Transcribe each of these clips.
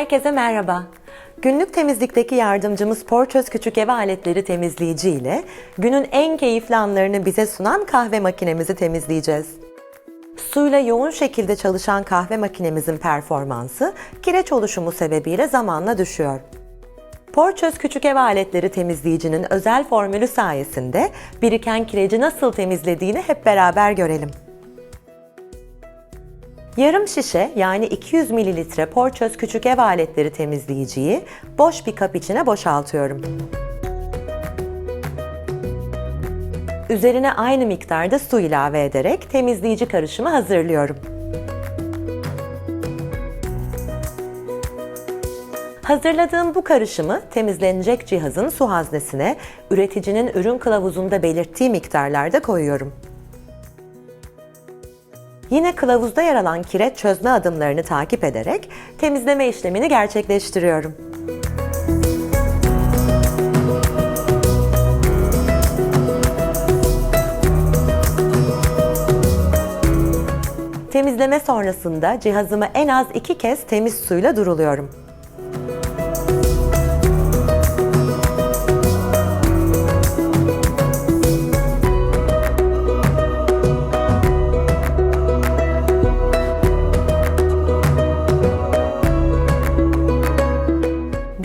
Herkese merhaba. Günlük temizlikteki yardımcımız Porçöz Küçük Ev Aletleri temizleyici ile günün en keyifli anlarını bize sunan kahve makinemizi temizleyeceğiz. Suyla yoğun şekilde çalışan kahve makinemizin performansı kireç oluşumu sebebiyle zamanla düşüyor. Porçöz Küçük Ev Aletleri temizleyicinin özel formülü sayesinde biriken kireci nasıl temizlediğini hep beraber görelim. Yarım şişe yani 200 mililitre Porçöz Küçük Ev Aletleri temizleyiciyi boş bir kap içine boşaltıyorum. Üzerine aynı miktarda su ilave ederek temizleyici karışımı hazırlıyorum. Hazırladığım bu karışımı temizlenecek cihazın su haznesine üreticinin ürün kılavuzunda belirttiği miktarlarda koyuyorum. Yine kılavuzda yer alan kireç çözme adımlarını takip ederek temizleme işlemini gerçekleştiriyorum. Temizleme sonrasında cihazımı en az iki kez temiz suyla duruluyorum.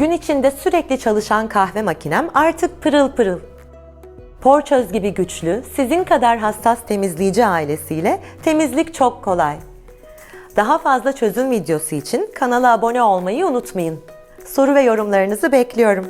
Gün içinde sürekli çalışan kahve makinem artık pırıl pırıl. Porçöz gibi güçlü, sizin kadar hassas temizleyici ailesiyle temizlik çok kolay. Daha fazla çözüm videosu için kanala abone olmayı unutmayın. Soru ve yorumlarınızı bekliyorum.